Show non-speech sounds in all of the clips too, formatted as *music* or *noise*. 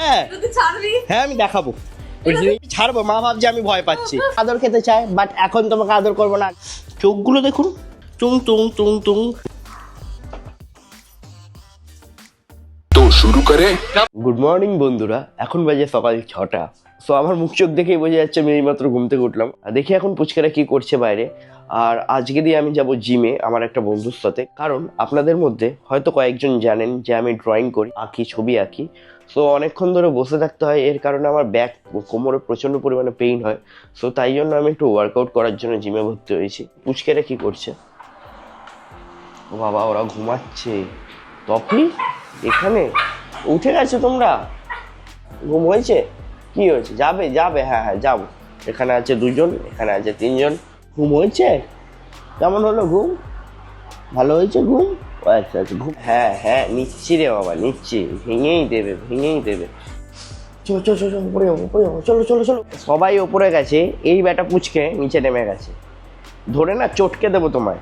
হ্যাঁ। হ্যাঁ আমি দেখাবো। ছাড়বো মা ভাবছে আমি ভয় পাচ্ছি। *laughs* আদর খেতে চায় বাট এখন তোমাকে আদর করব না। চোখগুলো দেখুন। টুং টুং টুং টুং তো শুরু করে। গুড মর্নিং বন্ধুরা। এখন বাজে সকাল ছটা। সো আমার মুখ চোখ দেখেই বোঝা যাচ্ছে আমি এইমাত্র ঘুম থেকে উঠলাম। দেখি এখন পুচকারা কি করছে বাইরে। আর আজকে দিয়ে আমি যাব জিমে আমার একটা বন্ধুর সাথে। কারণ আপনাদের মধ্যে হয়তো কয়েকজন জানেন যে আমি ড্রয়িং করি আঁকি ছবি আঁকি। সো অনেকক্ষণ ধরে বসে থাকতে হয়, এর কারণে আমার ব্যাক কোমরে প্রচণ্ড পরিমাণে পেইন হয়। সো তাই জন্য আমি একটু ওয়ার্কআউট করার জন্য জিমে ভর্তি হয়েছি। পুচকেরা কি করছে? ও বাবা, ওরা ঘুমাচ্ছে। তখনই এখানে উঠে গেছো তোমরা? ঘুম হয়েছে? কি হয়েছে? যাবে যাবে হ্যাঁ হ্যাঁ যাব। এখানে আছে দুজন, এখানে আছে তিনজন। ঘুম হয়েছে? কেমন হলো ঘুম? ভালো হয়েছে ঘুম? আচ্ছা আচ্ছা হ্যাঁ হ্যাঁ নিচ্ছি রে বাবা নিচ্ছি। ভেঙেই দেবে ভেঙেই দেবে। চলো চলো চলো উপরে যাব উপরে যাব। চলো চলো চলো। সবাই ওপরে গেছে এই ব্যাটা পুচকে নিচে নেমে গেছে। ধরে না চটকে দেবো তোমায়।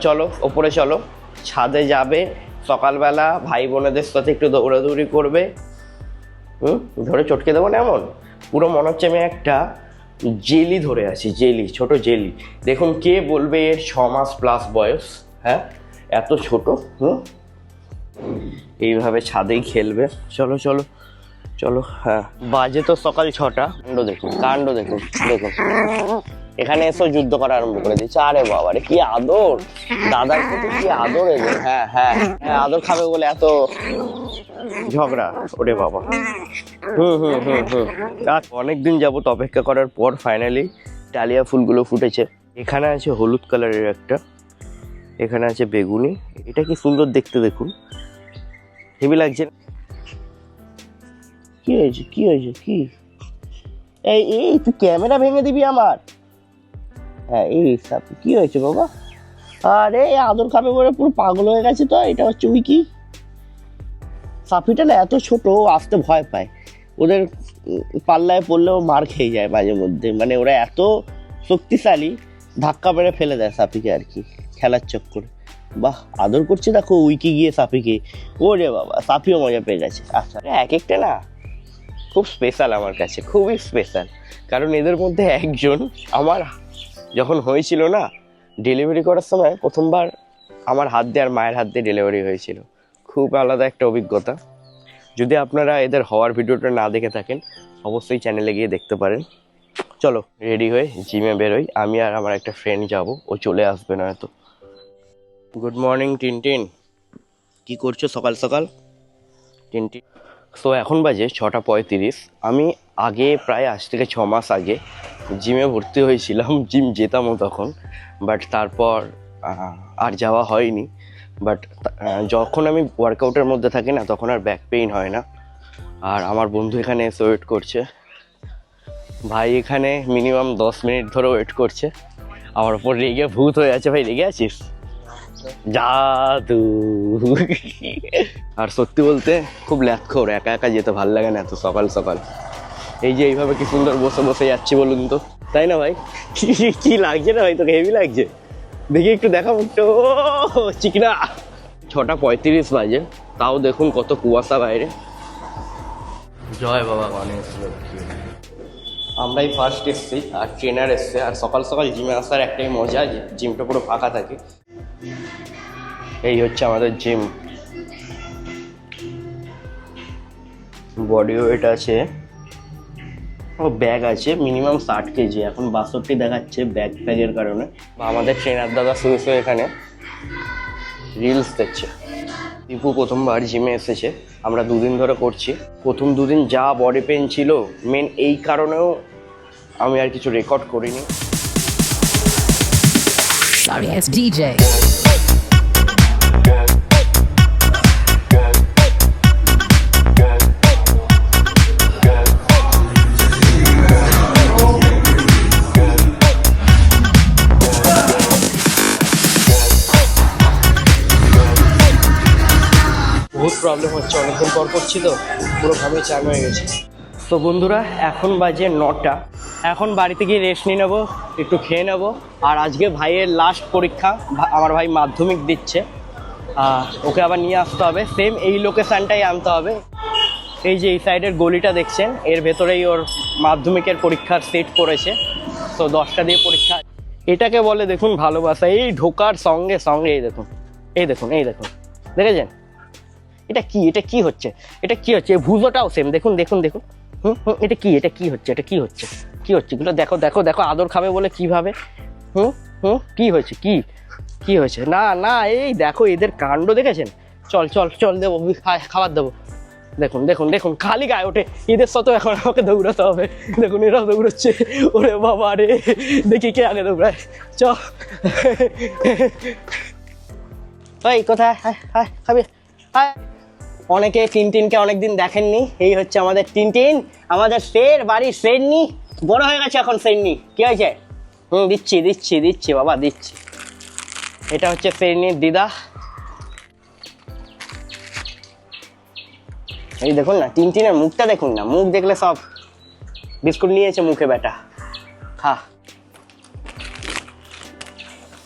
চলো ওপরে চলো। ছাদে যাবে সকালবেলা ভাই বোনেদের সাথে একটু দৌড়াদৌড়ি করবে। হুম? ধরে চটকে দেবো না এমন? পুরো মনে হচ্ছে আমি একটা জেলি ধরে আছি জেলি ছোট জেলি। দেখুন কে বলবে এর ছ মাস প্লাস বয়স হ্যাঁ? এত ছোট, হুম? এইভাবে ছাদেই খেলবে। চলো চলো চলো হ্যাঁ। বাজে তো সকাল ছটা। কাণ্ড দেখুন কাণ্ড দেখুন দেখুন। এখানে এসো, যুদ্ধ করা আরম্ভ করে দিচ্ছে। আরে বাবা রে, কি আদর! দাদার প্রতি কি আদর এদের হ্যাঁ হ্যাঁ হ্যাঁ আদর খাবে বলে এত ঝগড়া। ওরে বাবা। হুম হুম হুম হুম। আজ অনেকদিন যাবত অপেক্ষা করার পর ফাইনালি ডালিয়া ফুলগুলো ফুটেছে। এখানে আছে হলুদ কালারের একটা। এখানে আছে বেগুনি। এটা কি সুন্দর দেখতে দেখুন। হেভি লাগছে? কি হয়েছে? কি হয়েছে? কি? এই এই, তুই ক্যামেরা ভেঙে দিবি আমার। হ্যাঁ এই কি হয়েছে বাবা? আরে আদর খাবে বলে পুরো পাগল হয়ে গেছে তো। এটা হচ্ছে উইকি সাপিটা না এত ছোট আসতে ভয় পায়। ওদের পাল্লায় পড়লেও মার খেয়ে যায় মাঝে মধ্যে। মানে ওরা এত শক্তিশালী, ধাক্কা মেরে ফেলে দেয় সাপিকে আর কি। খেলার চক্করে। বাহ, আদর করছে দেখো উইকি গিয়ে সাপিকে ওরে বাবা সাপিও মজা পেয়ে গেছে। আচ্ছা এক একটা না, খুব স্পেশাল আমার কাছে, খুবই স্পেশাল কারণ এদের মধ্যে একজন আমার যখন হয়েছিল না ডেলিভারি করার সময় প্রথমবার আমার হাত দিয়ে আর মায়ের হাত দিয়ে ডেলিভারি হয়েছিল। খুব আলাদা একটা অভিজ্ঞতা। যদি আপনারা এদের হওয়ার ভিডিওটা না দেখে থাকেন, অবশ্যই চ্যানেলে গিয়ে দেখতে পারেন। চলো রেডি হয়ে জিমে বেরোই। আমি আর আমার একটা ফ্রেন্ড যাব, ও চলে আসবে না হয়তো। গুড মর্নিং টিনটিন কি করছ সকাল সকাল? টিনটিন সো এখন বাজে ছটা পঁয়ত্রিশ। আমি আগে প্রায় আজ থেকে ছ মাস আগে জিমে ভর্তি হয়েছিলাম জিম যেতামও তখন বাট তারপর আর যাওয়া হয়নি। বাট যখন আমি ওয়ার্কআউটের মধ্যে থাকি না তখন আর ব্যাক পেইন হয় না। আর আমার বন্ধু এখানে এসে ওয়েট করছে। ভাই এখানে মিনিমাম দশ মিনিট ধরে ওয়েট করছে। আমার ওপর রেগে ভূত হয়ে আছে ভাই রেগে আছিস? জাদু। আর সত্যি বলতে খুব ল্যাথখোর একা একা যেতে ভালো লাগে না এত সকাল সকাল। এই যে এইভাবে কি সুন্দর বসে বসে যাচ্ছি বলুন তো। তাই না ভাই? কি লাগছে না ভাই? তোকে হেভি লাগছে? দেখি একটু দেখা মুখটা ও চিকনা। ছটা পঁয়ত্রিশ বাজে। তাও দেখুন কত কুয়াশা বাইরে। জয় বাবা গণেশ। আমরাই ফার্স্ট এসছি, আর ট্রেনার এসছে, আর সকাল সকাল জিমে আসার একটাই মজা যে জিমটা পুরো ফাঁকা থাকে। এই হচ্ছে আমাদের জিম বডি ওয়েট আছে। ও ব্যাগ আছে মিনিমাম ষাট কেজি এখন বাষট্টি দেখাচ্ছে ব্যাগ প্যাগের কারণে। আমাদের ট্রেনার দাদা শুয়ে শুয়ে এখানে রিলস দেখছে। দীপু প্রথমবার জিমে এসেছে। আমরা দুদিন ধরে করছি। প্রথম দুদিন যা বডি পেন ছিল মেন এই কারণেও আমি আর কিছু রেকর্ড করিনি। Sorry, DJ. বহুত প্রবলেম হচ্ছে, অনেকদিন পর করছি তো, পুরো ঘামে চান হয়ে গেছে। তো বন্ধুরা, এখন বাজে নটা। এখন বাড়িতে গিয়ে রেস্ট নিয়ে নেব, একটু খেয়ে নেব। আর আজকে ভাইয়ের লাস্ট পরীক্ষা আমার ভাই মাধ্যমিক দিচ্ছে। ওকে আবার নিয়ে আসতে হবে। সেম এই লোকেশানটাই আনতে হবে। এই যে এই সাইডের গলিটা দেখছেন, এর ভেতরেই ওর মাধ্যমিকের পরীক্ষার সেট পড়েছে। তো দশটা দিয়ে পরীক্ষা। এটাকে বলে দেখুন ভালোবাসা। এই ঢোকার সঙ্গে সঙ্গে, এই দেখুন এই দেখুন এই দেখুন। দেখেছেন? এটা কি? এটা কি হচ্ছে? এটা কি হচ্ছে? ভুজোটাও সেম দেখুন দেখুন দেখুন। হুম হুম, এটা কি? এটা কি হচ্ছে? এটা কি হচ্ছে? কি হচ্ছে? এগুলো দেখো দেখো দেখো, আদর খাবে বলে কীভাবে? হুম হুম, কি হয়েছে? কি? কি হয়েছে? না না, এই দেখো, এদের কাণ্ড দেখেছেন? চল চল চল, দেবো খাবার দেবো। দেখুন দেখুন দেখুন, খালি গায়ে ওঠে। এদের সাথেও এখন আমাকে দৌড়াতে হবে। দেখুন, এরাও দৌড়াচ্ছে। ওরে বাবা রে, দেখি কে আগে দৌড়ায়। চ। ওই কোথায়? হায় হায় খাবি হায় অনেকে টিনটিনকে অনেকদিন দেখেননি। এই হচ্ছে আমাদের টিনটিন, আমাদের শের বাড়ির শেরনি। বড় হয়ে গেছে এখন শেরনি। কি হয়েছে? হুম, দিচ্ছি দিচ্ছি দিচ্ছি বাবা, দিচ্ছি। এটা হচ্ছে শেরনির দিদা। এই দেখুন না, টিনটিনের মুখটা দেখুন না, মুখ দেখলে সব বিস্কুট নিয়েছে মুখে বেটা খা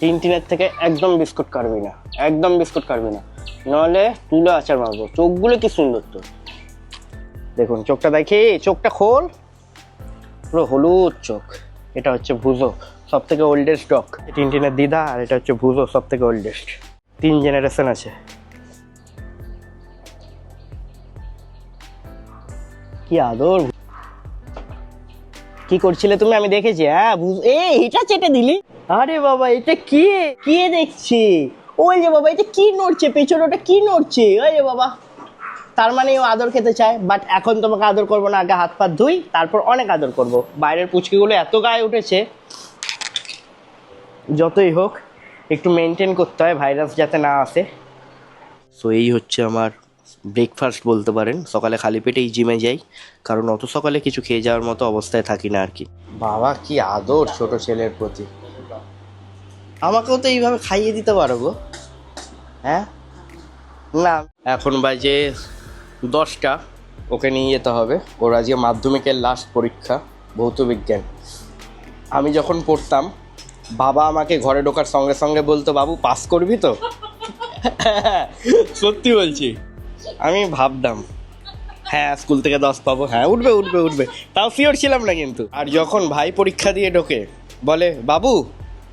টিনটিনের থেকে একদম বিস্কুট কাটবি না, একদম বিস্কুট কাটবি না। নাহলে তুলে আচার মারবো। চোখগুলো কি সুন্দর তো। দেখুন, চোখটা দেখি, চোখটা খোল। পুরো হলুদ চোখ। এটা হচ্ছে ভুজো সব থেকে ওল্ডেস্ট ডগ টিনটিনের দিদা আর এটা হচ্ছে ভুজো সব থেকে ওল্ডেস্ট তিন জেনারেশন আছে। কি আদর। কি করছিলে তুমি? আমি দেখেছি। হ্যাঁ এ এটা চেটে দিলি। আরে বাবা, এটা কি? কে দেখছি? ওই যে বাবা এটা কি নড়ছে পেছনে ওটা কি নড়ছে? ওই যে বাবা। তার মানে ও আদর খেতে চায় বাট এখন তোমাকে আদর করব না, আগে হাত পা ধুই, তারপর অনেক আদর করব। বাইরের পুচকিগুলো এত গায়ে উঠেছে। যতই হোক, একটু মেনটেন করতে হয় ভাইরাস যাতে না আসে। সো এই হচ্ছে আমার ব্রেকফাস্ট বলতে পারেন। সকালে খালি পেটেই জিমে যাই, কারণ অত সকালে কিছু খেয়ে যাওয়ার মতো অবস্থায় থাকি না আর কি। বাবা, কি আদর ছোট ছেলের প্রতি। আমাকেও তো এইভাবে খাইয়ে দিতে পারো গো। হ্যাঁ? না। এখন বাজে দশটা ওকে নিয়ে যেতে হবে। ওর আজকে মাধ্যমিকের লাস্ট পরীক্ষা ভৌত বিজ্ঞান। আমি যখন পড়তাম বাবা আমাকে ঘরে ঢোকার সঙ্গে সঙ্গে বলতো বাবু পাস করবি তো? সত্যি বলছি। আমি ভাবতাম হ্যাঁ স্কুল থেকে দশ পাবো। হ্যাঁ উঠবে উঠবে উঠবে। তাও শিওর ছিলাম না কিন্তু। আর যখন ভাই পরীক্ষা দিয়ে ঢোকে বলে বাবু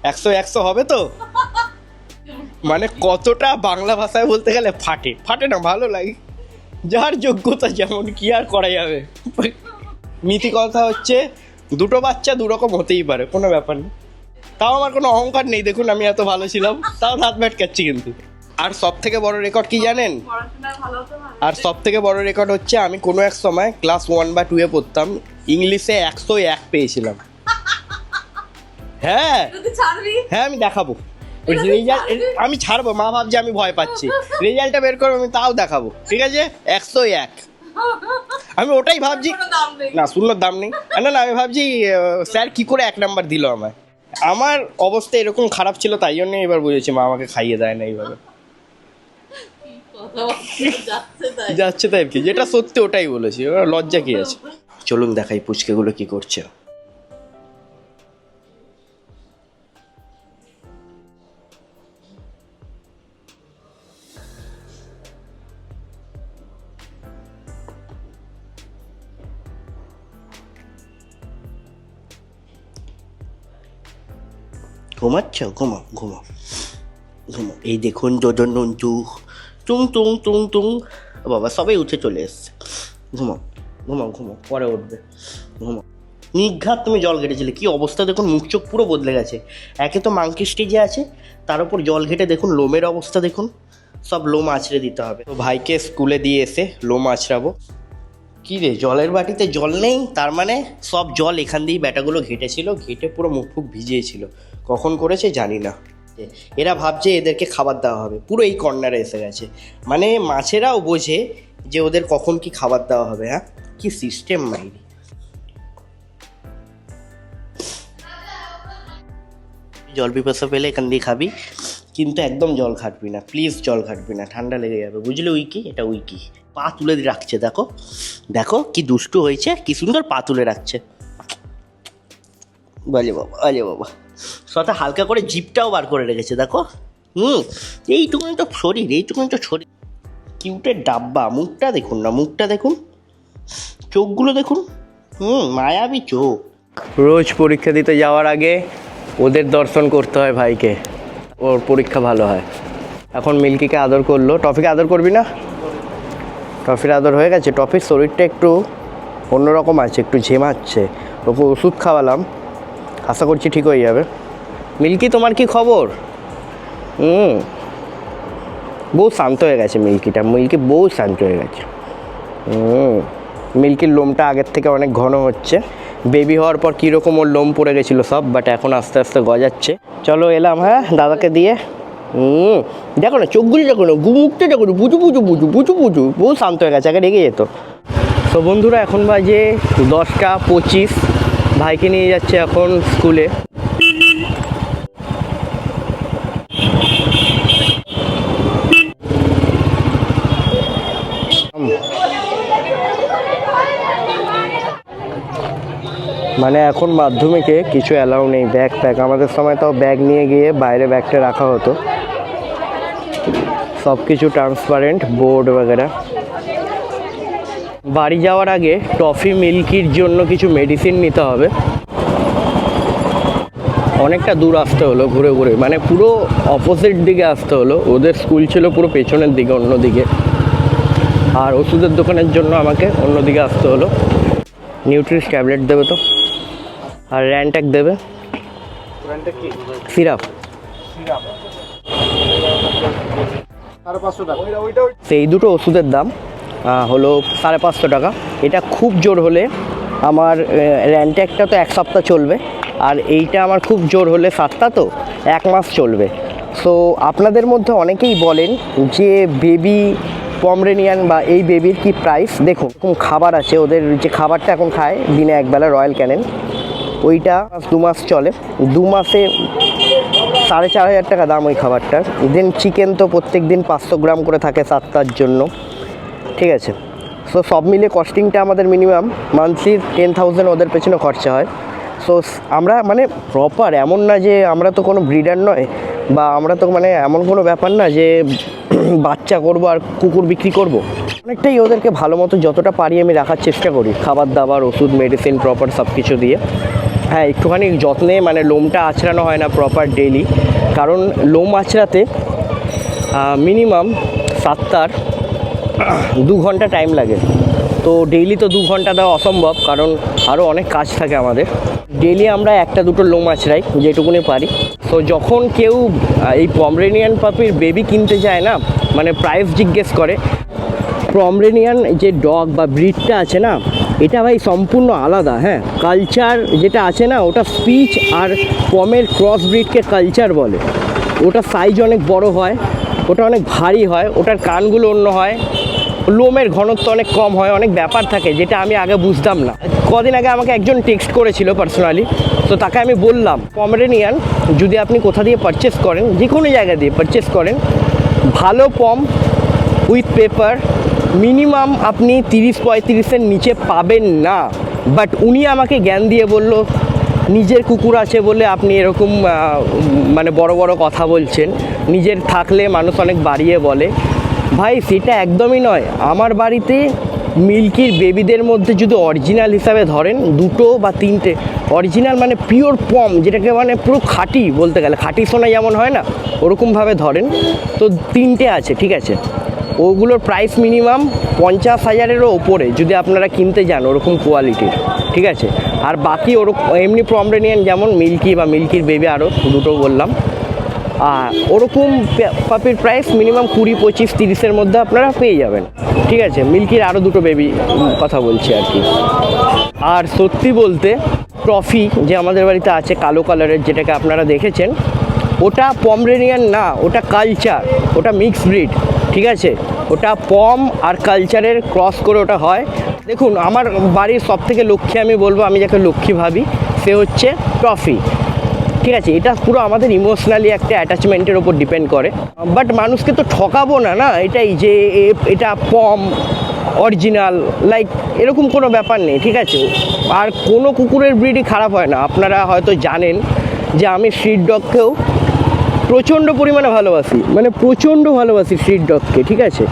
একশো একশো হবে তো? মানে কতটা বাংলা ভাষায় বলতে গেলে ফাটে। ফাটে না, ভালো লাগে। যার যোগ্যতা যেমন, কি আর করা যাবে? নীতি কথা হচ্ছে, দুটো বাচ্চা দু রকম হতেই পারে, কোনো ব্যাপার নেই তাও আমার কোনো অহংকার নেই, দেখুন আমি এত ভালো ছিলাম, তাও হাত ব্যাটকাচ্ছি কিন্তু। আর সব থেকে বড় রেকর্ড কি জানেন? আর সব থেকে বড় রেকর্ড হচ্ছে, আমি কোনো এক সময় ক্লাস ওয়ান বা টুয়ে পড়তাম ইংলিশে একশো এক পেয়েছিলাম। হ্যাঁ। হ্যাঁ আমি দেখাবো। রেজাল্ট আমি ছাড়বো মা ভাবছে আমি ভয় পাচ্ছি। রেজাল্টটা বের করব আমি তাও দেখাবো। ঠিক আছে? একশো এক। আমি ওটাই ভাবছি না শূন্যর দাম নেই। না না আমি ভাবছি স্যার কি করে এক নাম্বার দিল আমায়? আমার অবস্থা এরকম খারাপ ছিল তাই জন্য এবার বুঝেছি মা আমাকে খাইয়ে দেয় না এইভাবে। যাচ্ছে তাই। কি? যেটা সত্যি ওটাই বলেছি। লজ্জা কি আছে? চলুন দেখাই পুচকেগুলো কি করছে। ঘুমাচ্ছ? ঘুমাও ঘুমাও। ঘুমাও। এই দেখুন যোজন নন্টু। টুং টুং টুং টুং। বাবা, সবাই উঠে চলে এসছে। ঘুমাও ঘুমাও ঘুমাও, পরে উঠবে। ঘুমাও। নিঘাত তুমি জল ঘেটেছিলে। কি অবস্থা দেখুন, মুখ চোখ পুরো বদলে গেছে। একে তো মাংকি স্টেজে আছে, তার উপর জল ঘেটে দেখুন, লোমের অবস্থা দেখুন। সব লোম আছড়ে দিতে হবে। তো ভাইকে স্কুলে দিয়ে এসে লোম আছড়াবো। কি রে? জলের বাটিতে জল নেই? তার মানে সব জল এখান দিয়েই ব্যাটাগুলো ঘেটেছিল, ঘেটে পুরো মুখ ফুক ভিজিয়েছিল। কখন করেছে জানি না। এরা ভাবছে এদেরকে খাবার দেওয়া হবে। পুরো এই কর্নারে এসে গেছে। মানে মাছেরাও বোঝে যে ওদের কখন কি খাবার দেওয়া হবে হ্যাঁ? কি সিস্টেম মাইরি। জল পিপাসা পেলে এখান দিয়ে খাবি, কিন্তু একদম জল খাটবি না। প্লিজ জল খাটবি না। ঠান্ডা লেগে যাবে। বুঝলে উইকি? এটা উইকি। পা তুলে রাখছে, দেখো। দেখো কি দুষ্টু হয়েছে, কি সুন্দর পা তুলে রাখছে। বলে বাবা আলে বাবা। সাথে হালকা করে জিপটাও বার করে রেখেছে, দেখো। হুম, এইটুকুনি তো শরীর, এইটুকুনি তো শরীর। কিউটের ডাব্বা, মুখটা দেখুন না, মুখটা দেখুন। চোখগুলো দেখুন। হুম, মায়াবী চোখ। রোজ পরীক্ষা দিতে যাওয়ার আগে ওদের দর্শন করতে হয় ভাইকে। ওর পরীক্ষা ভালো হয়। এখন মিল্কিকে আদর করল। টফিকে আদর করবি না? টফির আদর হয়ে গেছে টফির শরীরটা একটু অন্যরকম আছে, একটু ঝেমাচ্ছে। ওকে ওষুধ খাওয়ালাম, আশা করছি ঠিক হয়ে যাবে। মিল্কি, তোমার কি খবর? হুম। বউ শান্ত হয়ে গেছে মিল্কিটা, মিল্কি বউ শান্ত হয়ে গেছে। হুম। মিল্কির লোমটা আগের থেকে অনেক ঘন হচ্ছে। বেবি হওয়ার পর কীরকম ওর লোম পড়ে গেছিল সব বাট এখন আস্তে আস্তে গজাচ্ছে। চলো এলাম হ্যাঁ দাদাকে দিয়ে। দেখো না, চোখগুলি দেখো না গুমুখটা দেখো না, বুঝু বুঝু বুঝু বুঝু বুঝু, বহু শান্ত হয়ে গেছে, আগে রেগে যেত। তো বন্ধুরা, এখন বাজে দশটা পঁচিশ, ভাইকে নিয়ে যাচ্ছে এখন স্কুলে। মানে এখন মাধ্যমিকে কিছু অ্যালাউ নেই ব্যাগ প্যাক আমাদের সময় তাও ব্যাগ নিয়ে গিয়ে বাইরে ব্যাগটা রাখা হতো। সব কিছু ট্রান্সপারেন্ট বোর্ড वगैरह বাড়ি যাওয়ার আগে টফি মিল্কির জন্য কিছু মেডিসিন নিতে হবে অনেকটা দূর আসতে হলো ঘুরে ঘুরে মানে পুরো অপোজিট দিকে আসতে হলো ওদের স্কুল ছিল পুরো পেছনের দিকে অন্যদিকে আর ওষুধের দোকানের জন্য আমাকে অন্যদিকে আসতে হলো নিউট্রিস ট্যাবলেট দেবে তো আর র্যান্ট্যাক দেবে সিরাপ সেই দুটো ওষুধের দাম হলো সাড়ে পাঁচশো টাকা। এটা খুব জোর হলে আমার র্যান্ট্যাকটা তো এক সপ্তাহ চলবে আর এইটা আমার খুব জোর হলে সাতটা তো এক মাস চলবে। সো আপনাদের মধ্যে অনেকেই বলেন যে বেবি পমরেনিয়ান বা এই বেবির কি প্রাইস দেখুন এরকম খাবার আছে ওদের যে খাবারটা এখন খায় দিনে একবেলা রয়্যাল ক্যানেন ওইটা দু মাস চলে। দু মাসে সাড়ে চার হাজার টাকা দাম ওই খাবারটার। দেন চিকেন তো প্রত্যেক দিন পাঁচশো গ্রাম করে থাকে সাতটার জন্য। ঠিক আছে? সো সব মিলে কস্টিংটা আমাদের মিনিমাম মান্থলি টেন থাউজেন্ড ওদের পেছনে খরচা হয়। সো, আমরা মানে প্রপার এমন না যে আমরা তো কোনো ব্রিডার নয়, বা আমরা তো মানে এমন কোনো ব্যাপার না যে *clears throat* বাচ্চা করব আর কুকুর বিক্রি করব। অনেকটাই ওদেরকে ভালো মতো যতটা পারি আমি রাখার চেষ্টা করি। খাবার দাবার, ওষুধ মেডিসিন প্রপার সব কিছু দিয়ে। হ্যাঁ একটুখানি যত্নে মানে লোমটা আছড়ানো হয় না প্রপার ডেলি কারণ লোম আঁচড়াতে মিনিমাম সাতটার দু ঘণ্টা টাইম লাগে। তো ডেইলি তো দু ঘণ্টা দেওয়া অসম্ভব, কারণ আরও অনেক কাজ থাকে আমাদের। ডেইলি আমরা একটা দুটো লোম আছড়াই, যেটুকুনি পারি। তো যখন কেউ এই পমরেনিয়ান পাপির বেবি কিনতে যায় না মানে প্রাইস জিজ্ঞেস করে পমরেনিয়ান যে ডগ বা ব্রিডটা আছে না এটা ভাই সম্পূর্ণ আলাদা হ্যাঁ। কালচার যেটা আছে না, ওটা স্পিচ আর পমের ক্রস ব্রিডকে কালচার বলে। ওটা সাইজ অনেক বড় হয়, ওটা অনেক ভারী হয়, ওটার কানগুলো অন্য হয়, লোমের ঘনত্ব অনেক কম হয়, অনেক ব্যাপার থাকে যেটা আমি আগে বুঝতাম না। কদিন আগে আমাকে একজন টেক্সট করেছিল পার্সোনালি তো তাকে আমি বললাম পমরেনিয়ান যদি আপনি কোথা দিয়ে পারচেস করেন যে কোনো জায়গা দিয়ে পারচেস করেন, ভালো পম উইথ পেপার মিনিমাম আপনি তিরিশ পঁয়ত্রিশের নিচে পাবেন না। বাট উনি আমাকে জ্ঞান দিয়ে বলল, নিজের কুকুর আছে বলে আপনি এরকম মানে বড় বড় কথা বলছেন। নিজের থাকলে মানুষ অনেক বাড়িয়ে বলে। ভাই, সেটা একদমই নয়। আমার বাড়িতে মিল্কির বেবিদের মধ্যে যদি অরিজিনাল হিসাবে ধরেন, দুটো বা তিনটে, অরিজিনাল মানে পিওর পম, যেটাকে মানে পুরো খাঁটি বলতে গেলে, খাঁটি সোনা যেমন হয় না, ওরকমভাবে ধরেন, তো তিনটে আছে, ঠিক আছে? ওগুলোর প্রাইস মিনিমাম পঞ্চাশ হাজারেরও ওপরে যদি আপনারা কিনতে যান ওরকম কোয়ালিটির ঠিক আছে? আর বাকি ওরকম এমনি প্রমরেনিয়ান যেমন মিল্কি বা মিল্কির বেবি আরও দুটো বললাম। আর ওরকম পাপির প্রাইস মিনিমাম কুড়ি, পঁচিশ, তিরিশের মধ্যে আপনারা পেয়ে যাবেন। ঠিক আছে? মিল্কির আরও দুটো বেবি কথা বলছি আর কি। আর সত্যি বলতে ট্রফি যে আমাদের বাড়িতে আছে কালো কালারের যেটাকে আপনারা দেখেছেন ওটা পমরেনিয়ান না, ওটা কালচার ওটা মিক্স ব্রিড ঠিক আছে? ওটা পম আর কালচারের ক্রস করে ওটা হয়। দেখুন, আমার বাড়ির সব থেকে লক্ষ্মী আমি বলব, আমি যাকে লক্ষ্মী ভাবি, সে হচ্ছে ট্রফি ঠিক আছে? এটা পুরো আমাদের ইমোশনালি একটা অ্যাটাচমেন্টের ওপর ডিপেন্ড করে। বাট মানুষকে তো ঠকাবো না না? এটাই যে এটা পম অরিজিনাল লাইক এরকম কোনো ব্যাপার নেই, ঠিক আছে? আর কোনো কুকুরের ব্রিডই খারাপ হয় না। আপনারা হয়তো জানেন যে আমি স্ট্রিট ডগকেও প্রচণ্ড পরিমাণে ভালোবাসি। মানে প্রচণ্ড ভালোবাসি স্ট্রিট ডগকে ঠিক আছে?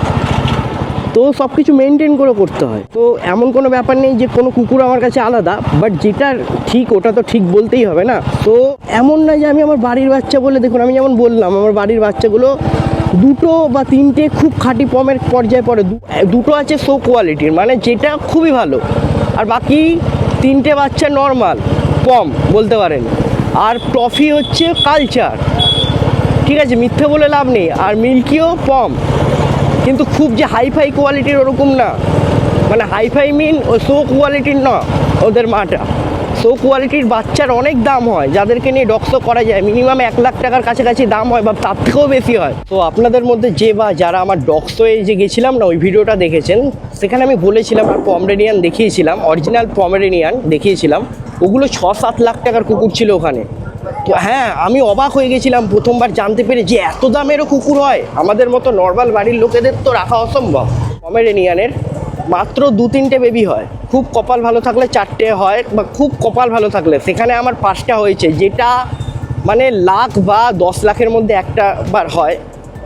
তো সব কিছু মেনটেন করে করতে হয়। তো এমন কোনো ব্যাপার নেই যে কোনো কুকুর আমার কাছে আলাদা বাট যেটা ঠিক ওটা তো ঠিক বলতেই হবে না। তো এমন না যে আমি আমার বাড়ির বাচ্চা বলে, দেখুন আমি যেমন বললাম, আমার বাড়ির বাচ্চাগুলো দুটো বা তিনটে খুব খাঁটি পমের পর্যায়ে পড়ে। দুটো আছে সো কোয়ালিটির মানে যেটা খুবই ভালো। আর বাকি তিনটে বাচ্চা নর্মাল পম, বলতে পারেন। আর ট্রফি হচ্ছে কালচার ঠিক আছে, মিথ্যে বলে লাভ নেই। আর মিল্কিও পম কিন্তু খুব যে হাইফাই কোয়ালিটির ওরকম না। মানে হাইফাই মিন ও সো কোয়ালিটির না ওদের মাটা। সো কোয়ালিটির বাচ্চার অনেক দাম হয়। যাদেরকে নিয়ে ডক্সো করা যায়। মিনিমাম এক লাখ টাকার কাছাকাছি দাম হয় বা তার থেকেও বেশি হয়। তো আপনাদের মধ্যে যে বা যারা আমার ডক্সোয়ে যে গেছিলাম না, ওই ভিডিওটা দেখেছেন, সেখানে আমি বলেছিলাম আর পমরেনিয়ান দেখিয়েছিলাম। অরিজিনাল পমেরেনিয়ান দেখিয়েছিলাম। ওগুলো ছ সাত লাখ টাকার কুকুর ছিল ওখানে। হ্যাঁ আমি অবাক হয়ে গেছিলাম প্রথমবার জানতে পেরে যে এত দামেরও কুকুর হয়। আমাদের মতো নর্মাল বাড়ির লোকেদের তো রাখা অসম্ভব। পমেরেনিয়ানের মাত্র দু তিনটে বেবি হয়। খুব কপাল ভালো থাকলে চারটে হয় বা খুব কপাল ভালো থাকলে। সেখানে আমার পাঁচটা হয়েছে, যেটা মানে লাখ বা দশ লাখের মধ্যে একটা বার হয়।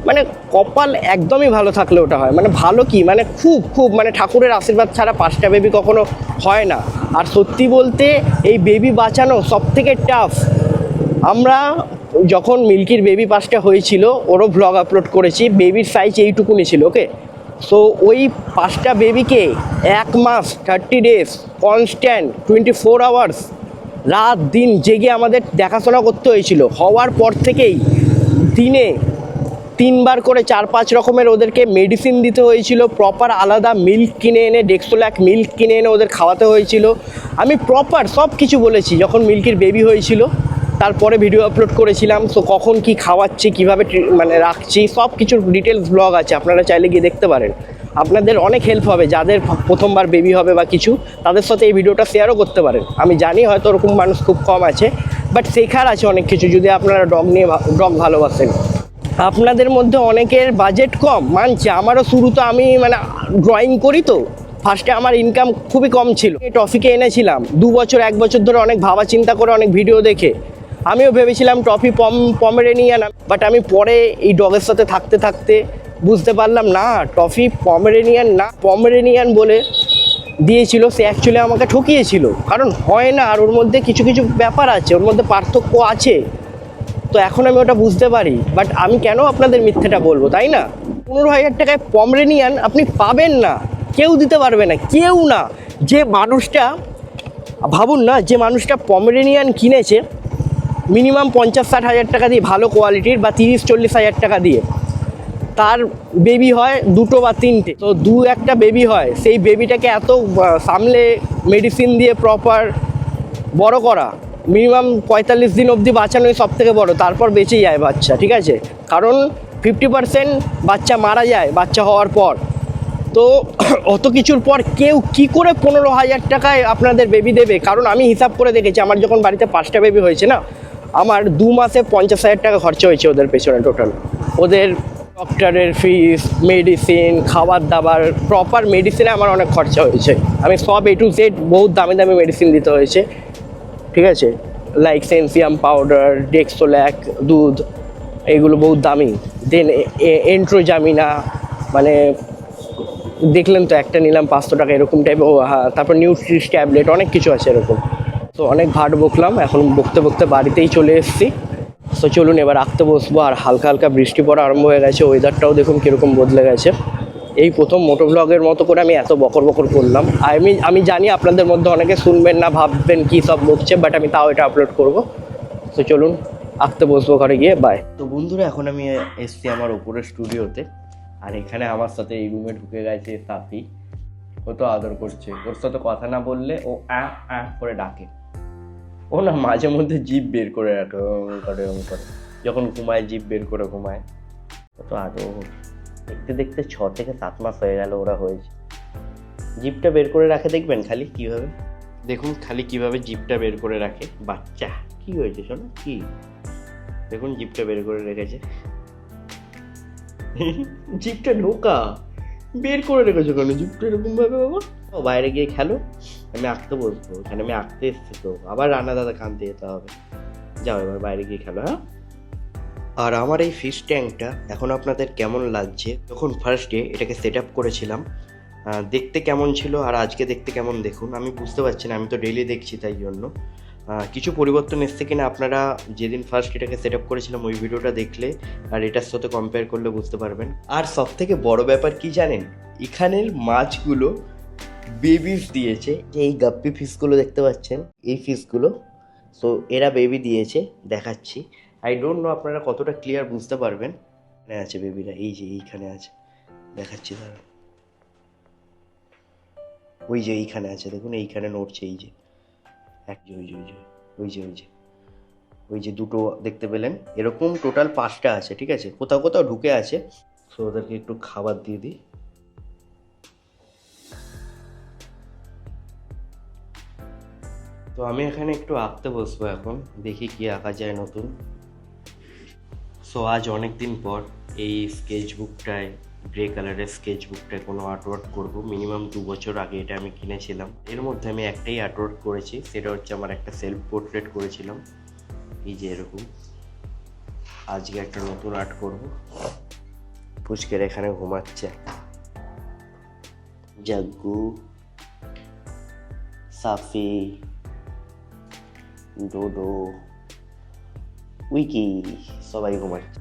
মানে কপাল একদমই ভালো থাকলে ওটা হয়। মানে ভালো কি? মানে খুব খুব মানে ঠাকুরের আশীর্বাদ ছাড়া পাঁচটা বেবি কখনো হয় না। আর সত্যি বলতে এই বেবি বাঁচানো সব থেকে টাফ আমরা যখন মিল্কির বেবি পাসটা হয়েছিল, ওরও ব্লগ আপলোড করেছি বেবির সাইজ এইটুকুনি ছিল ওকে সো ওই পাঁচটা বেবিকে এক মাস thirty days constant twenty four hours রাত দিন জেগে আমাদের দেখাশোনা করতে হয়েছিল। হওয়ার পর থেকেই দিনে তিনবার করে চার পাঁচ রকমের ওদেরকে মেডিসিন দিতে হয়েছিল প্রপার আলাদা মিল্ক কিনে এনে ডেক্সোল্যাক মিল্ক কিনে এনে ওদের খাওয়াতে হয়েছিল। আমি প্রপার সব কিছু বলেছি, যখন মিল্কির বেবি হয়েছিল। তারপরে ভিডিও আপলোড করেছিলাম সো কখন কি খাওয়াচ্ছি, কীভাবে মানে রাখছি সব কিছুর ডিটেলস ব্লগ আছে, আপনারা চাইলে গিয়ে দেখতে পারেন। আপনাদের অনেক হেল্প হবে, যাদের প্রথমবার বেবি হবে বা কিছু, তাদের সাথে এই ভিডিওটা শেয়ারও করতে পারেন। আমি জানি হয়তো ওরকম মানুষ খুব কম আছে বাট শেখার আছে অনেক কিছু, যদি আপনারা ডগ নিয়ে ডগ ভালোবাসেন। আপনাদের মধ্যে অনেকের বাজেট কম, মানছে, আমারও শুরু তো আমি মানে ড্রয়িং করি তো ফার্স্টে আমার ইনকাম খুবই কম ছিল। এই টফিকে এনেছিলাম, দু বছর, এক বছর ধরে অনেক ভাবা চিন্তা করে অনেক ভিডিও দেখে। আমিও ভেবেছিলাম টফি পম পমেরেনিয়ান বাট আমি পরে এই ডগের সাথে থাকতে থাকতে বুঝতে পারলাম, না টফি পমেরেনিয়ান না পমেরেনিয়ান বলে দিয়েছিল, সে অ্যাকচুয়ালি আমাকে ঠকিয়েছিল। কারণ হয় না, আর ওর মধ্যে কিছু কিছু ব্যাপার আছে, ওর মধ্যে পার্থক্য আছে। তো এখন আমি ওটা বুঝতে পারি বাট আমি কেন আপনাদের মিথ্যেটা বলব, তাই না? পনেরো হাজার টাকায় পমরেনিয়ান আপনি পাবেন না, কেউ দিতে পারবে না, কেউ না। যে মানুষটা, ভাবুন না, যে মানুষটা পমরেনিয়ান কিনেছে মিনিমাম পঞ্চাশ ষাট হাজার টাকা দিয়ে ভালো কোয়ালিটির বা তিরিশ চল্লিশ হাজার টাকা দিয়ে। তার বেবি হয় দুটো বা তিনটে। তো দু একটা বেবি হয়, সেই বেবিটাকে এত সামলে মেডিসিন দিয়ে প্রপার বড় করা, মিনিমাম পঁয়তাল্লিশ দিন অবধি বাঁচানোই সব থেকে বড়। তারপর বেঁচে যায় বাচ্চা, ঠিক আছে? কারণ ফিফটি পার্সেন্ট বাচ্চা মারা যায়, বাচ্চা হওয়ার পর। তো *clears throat* অত কিছুর পর কেউ কি করে পনেরো হাজার টাকায় আপনাদের বেবি দেবে? কারণ আমি হিসাব করে দেখেছি, আমার যখন বাড়িতে পাঁচটা বেবি হয়েছে না আমার দু মাসে পঞ্চাশ হাজার টাকা খরচা হয়েছে ওদের পেছনে টোটাল ওদের ডক্টরের ফিস মেডিসিন খাবার দাবার প্রপার মেডিসিনে আমার অনেক খরচা হয়েছে। আমি সব এ টু জেড বহুত দামি দামি মেডিসিন দিতে হয়েছে। ঠিক আছে? লাইক সেনসিয়াম পাউডার ডেক্সোল্যাক দুধ, এগুলো বহুত দামি। দেন এন্ট্রোজামিনা মানে দেখলেন তো একটা নিলাম পাঁচশো টাকা এরকম টাইপ হ্যাঁ তারপর নিউট্রিশ ট্যাবলেট অনেক কিছু আছে এরকম। তো অনেক ভাট বকলাম, এখন বকতে বকতে বাড়িতেই চলে এসেছি। তো চলুন এবার আঁকতে বসবো, আর হালকা হালকা বৃষ্টি পড়া আরম্ভ হয়ে গেছে ওয়েদারটাও দেখুন কীরকম বদলে গেছে। এই প্রথম মোটো ব্লগের মতো করে আমি এত বকর বকর করলাম। আমি আমি জানি আপনাদের মধ্যে অনেকে শুনবেন না, ভাববেন কী সব বকছে বাট আমি তাও এটা আপলোড করব। তো চলুন আঁকতে বসবো ঘরে গিয়ে বাই তো বন্ধুরা, এখন আমি এসছি আমার ওপরের স্টুডিওতে, আর এখানে আমার সাথে এই রুমে ঢুকে গেছে ও তো আদর করছে। ওর সাথে কথা না বললে ও অ্যাঁ অ্যাঁ করে ডাকে। ও না, মাঝে মধ্যে জিভ বের করে রাখে ওরম করে ওরম করে। যখন ঘুমায়, জিভ বের করে ঘুমায়। তো আদর দেখতে দেখতে ছ থেকে সাত মাস হয়ে গেল ওরা হয়েছে। জিভটা বের করে রাখে দেখবেন খালি কীভাবে? দেখুন খালি কীভাবে জিভটা বের করে রাখে, বাচ্চা। কি হয়েছে শোনো? কি? দেখুন জিভটা বের করে রেখেছে। *laughs* জিপটা ঢোকা। বের করে রেখেছো কেন? জিপটা এরকম ভাবে বাবা বাইরে গিয়ে খেলো। আমি আঁকতে বসবো, এখানে আমি আঁকতে এসছি তো। আবার রান্না দাদা কানতে যেতে হবে। যাও এবার বাইরে গিয়ে খেলো হ্যাঁ? আর আমার এই ফিশ ট্যাঙ্কটা এখন আপনাদের কেমন লাগছে? যখন ফার্স্ট ডে এটাকে সেট আপ করেছিলাম দেখতে কেমন ছিল আর আজকে দেখতে কেমন দেখুন? আমি বুঝতে পারছি না, আমি তো ডেইলি দেখছি তাই জন্য। কিছু পরিবর্তন এসছে কিনা আপনারা যেদিন ফার্স্ট এটাকে সেট আপ করেছিলাম, ওই ভিডিওটা দেখলে আর এটার সাথে কম্পেয়ার করলে বুঝতে পারবেন। আর সব থেকে বড় ব্যাপার কি জানেন? এখানের মাছগুলো বেবিস দিয়েছে। এই গাপ্পি ফিশগুলো দেখতে পাচ্ছেন? এই ফিশগুলো সো এরা বেবি দিয়েছে। দেখাচ্ছি। আই ডোন্ট নো আপনারা কতটা ক্লিয়ার বুঝতে পারবেন। এখানে আছে বেবিরা এই যে এইখানে আছে। দেখাচ্ছি দাঁড়া ওই যে এইখানে আছে। দেখুন, এইখানে নড়ছে এই যে। এক যে, ওই যে ওই যে ওই যে ওই যে। ওই যে দুটো দেখতে পেলেন। এরকম টোটাল পাঁচটা আছে, ঠিক আছে? কোথাও কোথাও ঢুকে আছে। সো ওদেরকে একটু খাবার দিয়ে দিই। তো আমি এখানে একটু আঁকতে বসবো এখন। দেখি কি আঁকা যায় নতুন। সো আজ অনেক দিন পর এই স্কেচ বুকটায় গ্রে কালারের স্কেচ বুকটায় কোনো আর্টওয়ার্ক করব। মিনিমাম দু বছর আগে এটা আমি কিনেছিলাম। এর মধ্যে আমি একটাই আর্টওয়ার্ক করেছি, সেটা হচ্ছে আমার একটা সেলফ পোর্ট্রেট করেছিলাম। এই যে এরকম। আজকে একটা নতুন আর্ট করব। পুচকের এখানে ঘুমাচ্ছে। জাগ্গু সাফি ডোডো উইকি সবাই ঘুমাচ্ছে Let's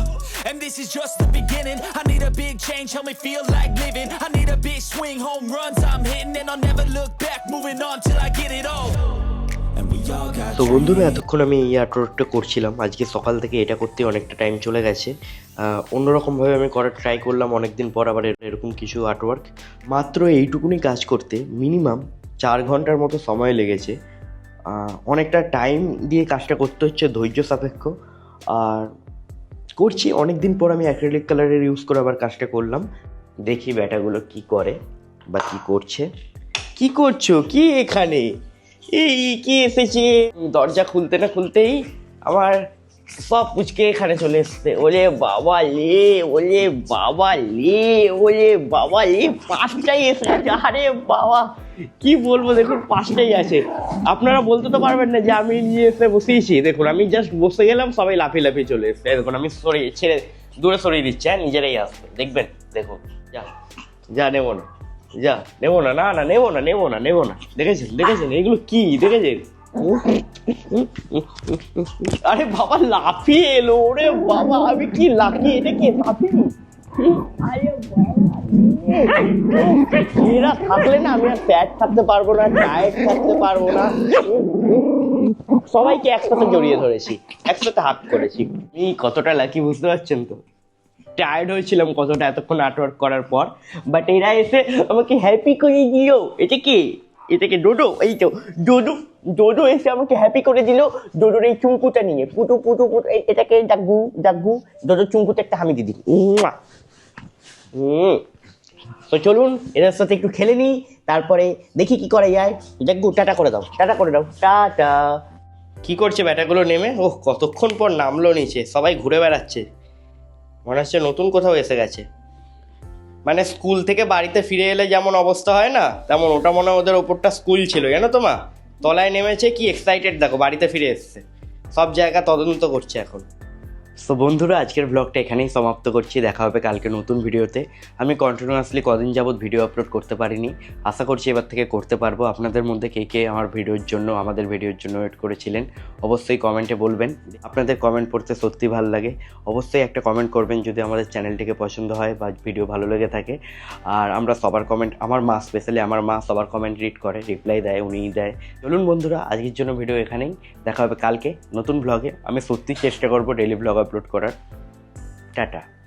and this is just the beginning. I need a big change, help me feel like living. I need a big swing, home runs I'm hitting, and I'll never look back. Moving on till I get it all. তো বন্ধুরা এতক্ষণ আমি এই আর্টওয়ার্কটা করছিলাম আজকে সকাল থেকে এটা করতে অনেকটা টাইম চলে গেছে অন্যরকমভাবে আমি করার ট্রাই করলাম অনেকদিন পর আবার এরকম কিছু আর্টওয়ার্ক মাত্র এইটুকুনি কাজ করতে মিনিমাম চার ঘণ্টার মতো সময় লেগেছে অনেকটা টাইম দিয়ে কাজটা করতে হচ্ছে ধৈর্য সাপেক্ষ আর করছি। অনেক দিন পর আমি অ্যাক্রিলিক কালারের ইউজ করে আবার কাজটা করলাম। দেখি ব্যাটাগুলো কি করে বা কি করছে। কি করছ? কি এখানে? এই, কি এসেছে? দরজা খুলতে না খুলতেই আমার সব পুচকে এখানে চলে এসছে। ওলে বাবা লে, ওলে বাবা লে, ওলে বাবা লে পাঁচটাই এসে গেছে আরে বাবা! কি বলব, দেখুন পাঁচটাই আছে। আপনারা বলতে তো পারবেন না যে আমি নিয়ে এসে বসিয়েছি। দেখুন, আমি জাস্ট বসে গেলাম, সবাই লাফিয়ে লাফিয়ে চলে এসছে। দেখুন, আমি সরিয়ে ছেড়ে, দূরে সরিয়ে দিচ্ছি হ্যাঁ নিজেরাই আসবে। দেখবেন, দেখুন, যা যা, নেব না, যা, নেব না না না, নেব না নেব না নেব না। দেখেছেন দেখেছেন, এগুলো কি? দেখেছেন? আরে বাবা, লাফিয়ে এলো, ওরে বাবা, আমি কি লাফিয়ে, এটা কি লাফিয়ে? এরা থাকলে না আমি আর ফ্যাট থাকতে পারব না, ডায়েট থাকতে পারব না। সবাইকে একসাথে জড়িয়ে ধরেছি, একসাথে হাত করেছি। আমি কতটা লাকি বুঝতে পারছেন তো? টায়ার্ড হয়েছিলাম কতটা এতক্ষণ আর্টওয়ার্ক করার পর বাট এরা এসে আমাকে হ্যাপি করে দিল। এটা কি? এটা কি ডোডো? এই তো, ডোডো ডোডো এসে আমাকে হ্যাপি করে দিল। ডোডোর এই চুমকুটা নিয়ে, পুটু পুটু পুটু এটাকে ডাকু ডাকু ডোডোর চুমকুতে একটা হামি দিদি তো চলুন, এদের সাথে একটু খেলে নিই, তারপরে দেখি কি করা যায়। ডাকু টাটা করে দাও, টাটা করে দাও, টাটা। কি করছে ব্যাটাগুলো নেমে? ওহ, কতক্ষণ পর নামলো নিচে, সবাই ঘুরে বেড়াচ্ছে। মনে হচ্ছে নতুন কোথাও এসে গেছে। মানে স্কুল থেকে বাড়িতে ফিরে এলে যেমন অবস্থা হয় না, তেমন ওটা মনে হয় ওদের ওপরটা স্কুল ছিল, জানো তো মা? তলায় নেমেছে কি এক্সাইটেড দেখো, বাড়িতে ফিরে এসছে। সব জায়গা তদন্ত করছে এখন। সো বন্ধুরা, আজকের ব্লগটা এখানেই সমাপ্ত করছি। দেখা হবে কালকে নতুন ভিডিওতে আমি কন্টিনিউয়াসলি কদিন যাবৎ ভিডিও আপলোড করতে পারিনি। আশা করছি এবার থেকে করতে পারব। আপনাদের মধ্যে কে কে আমার ভিডিওর জন্য, আমাদের ভিডিওর জন্য ওয়েট করেছিলেন, অবশ্যই কমেন্টে বলবেন। আপনাদের কমেন্ট পড়তে সত্যি ভালো লাগে। অবশ্যই একটা কমেন্ট করবেন যদি আমাদের চ্যানেলটিকে পছন্দ হয় বা ভিডিও ভালো লেগে থাকে। আর আমরা সবার কমেন্ট আমার মা স্পেশালি আমার মা সবার কমেন্ট রিড করে রিপ্লাই দেয়, উনিই দেয়। চলুন বন্ধুরা, আজকের জন্য ভিডিও এখানেই। দেখা হবে কালকে নতুন ব্লগে আমি সত্যি চেষ্টা করব ডেলি ব্লগ আপলোড করার। টাটা।